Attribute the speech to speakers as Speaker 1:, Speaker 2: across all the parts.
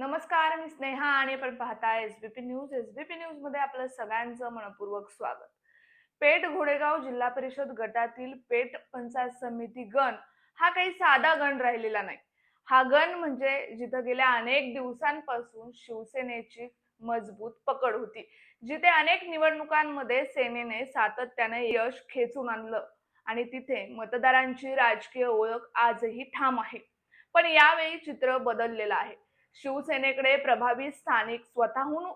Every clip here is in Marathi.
Speaker 1: नमस्कार मी स्नेहा आणि आपण पाहताय एसबीपी न्यूज एसबीपी न्यूजमध्ये आपलं सगळ्यांचं मनपूर्वक स्वागत. पेठ घोडेगाव जिल्हा परिषद गटातील पेठ पंचायत समिती गण हा काही साधा गण राहिलेला नाही. हा गण म्हणजे जिथं गेल्या अनेक दिवसांपासून शिवसेनेची मजबूत पकड होती. जिथे अनेक निवडणुकांमध्ये सेनेने सातत्याने यश खेचून आणलं आणि तिथे मतदारांची राजकीय ओळख आजही ठाम आहे. पण यावेळी चित्र बदललेलं आहे. शिवसेनेकडे प्रभावी स्थानिक स्वतःहून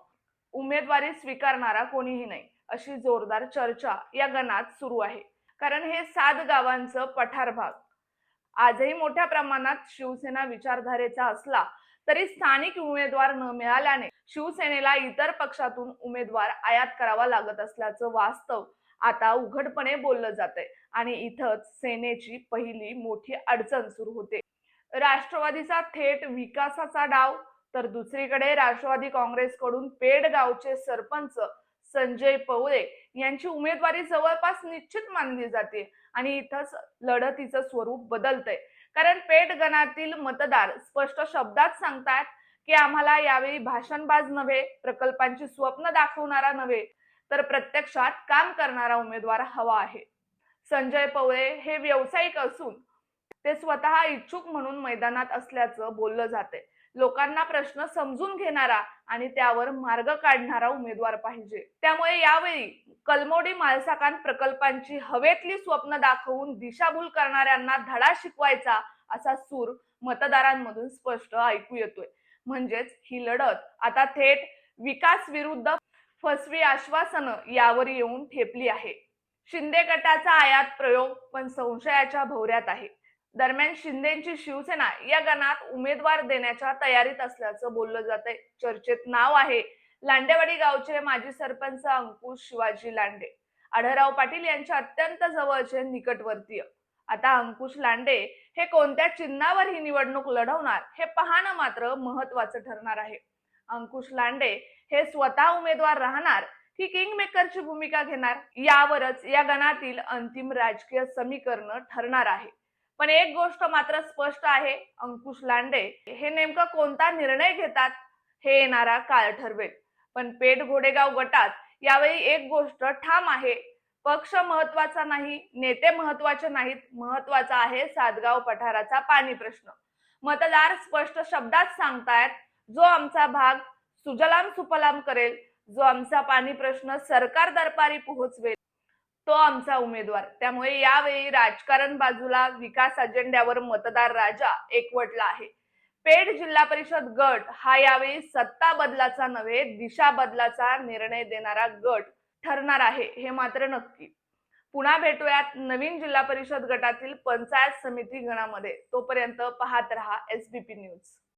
Speaker 1: उमेदवारी स्वीकारणारा कोणीही नाही अशी जोरदार चर्चा या गणात सुरू आहे. कारण हे सात गावांचं पठार भाग. आजही मोठ्या प्रमाणात शिवसेना विचारधारेचा असला तरी स्थानिक उमेदवार न मिळाल्याने शिवसेनेला इतर पक्षातून उमेदवार आयात करावा लागत असल्याचं वास्तव आता उघडपणे बोललं जातंय. आणि इथंच सेनेची पहिली मोठी अडचण सुरू होते. राष्ट्रवादीचा थेट विकासाचा डाव तर दुसरीकडे राष्ट्रवादी काँग्रेसकडून पेड गावचे सरपंच संजय पवळे यांची उमेदवारी जवळपास निश्चित मानली जाते आणि इथंच लढतीचं स्वरूप बदलतंय. कारण पेट गणातील मतदार स्पष्ट शब्दात सांगतात की आम्हाला यावेळी भाषणबाज नव्हे प्रकल्पांची स्वप्न दाखवणारा नव्हे तर प्रत्यक्षात काम करणारा उमेदवार हवा आहे. संजय पवळे हे व्यावसायिक असून ते स्वतः इच्छुक म्हणून मैदानात असल्याचं बोललं जाते लोकांना प्रश्न समजून घेणारा आणि त्यावर मार्ग काढणारा उमेदवार पाहिजे. त्यामुळे यावेळी कलमोडी मालसाकान प्रकल्पांची हवेतली स्वप्न दाखवून दिशाभूल करणाऱ्यांना धडा शिकवायचा असा सूर मतदारांमधून स्पष्ट ऐकू येतोय. म्हणजेच ही लढत आता थेट विकास विरुद्ध फसवी आश्वासनं यावर येऊन ठेपली आहे. शिंदे गटाचा आयात प्रयोग पण संशयाच्या भोवऱ्यात आहे. दरम्यान शिंदेची शिवसेना या गणात उमेदवार देण्याच्या तयारीत असल्याचं बोललं जातंय. चर्चेत नाव आहे लांडेवाडी गावचे माजी सरपंच अंकुश शिवाजी लांडे. आढळराव पाटील यांच्या अत्यंत जवळचे निकटवर्तीय. आता अंकुश लांडे हे कोणत्या चिन्हावर ही निवडणूक लढवणार हे पाहणं मात्र महत्वाचं ठरणार आहे. अंकुश लांडे हे स्वतः उमेदवार राहणार की किंग मेकरची भूमिका घेणार यावरच या गणातील अंतिम राजकीय समीकरण ठरणार आहे. पण एक गोष्ट मात्र स्पष्ट आहे अंकुश लांडे. हे नेमकं कोणता निर्णय घेतात हे येणारा काळ ठरवेल. पण पेठ घोडेगाव गटात यावेळी एक गोष्ट ठाम आहे. पक्ष महत्त्वाचा नाही नेते महत्त्वाचे नाहीत महत्त्वाचा आहे सातगाव पठाराचा पाणी प्रश्न. मतदार स्पष्ट शब्दात सांगतायत जो आमचा भाग सुजलाम सुपलाम करेल जो आमचा पाणी प्रश्न सरकार दरबारी पोहोचवेल तो आमचा उमेदवार. त्यामुळे यावेळी राजकारण बाजूला विकास अजेंड्यावर मतदार राजा एकवटला आहे. पेठ जिल्हा परिषद गट हा यावेळी सत्ता बदलाचा नव्हे दिशा बदलाचा निर्णय देणारा गट ठरणार आहे हे मात्र नक्की. पुन्हा भेटूयात नवीन जिल्हा परिषद गटातील पंचायत समिती गणामध्ये. तोपर्यंत पाहत रहा एसबीपी न्यूज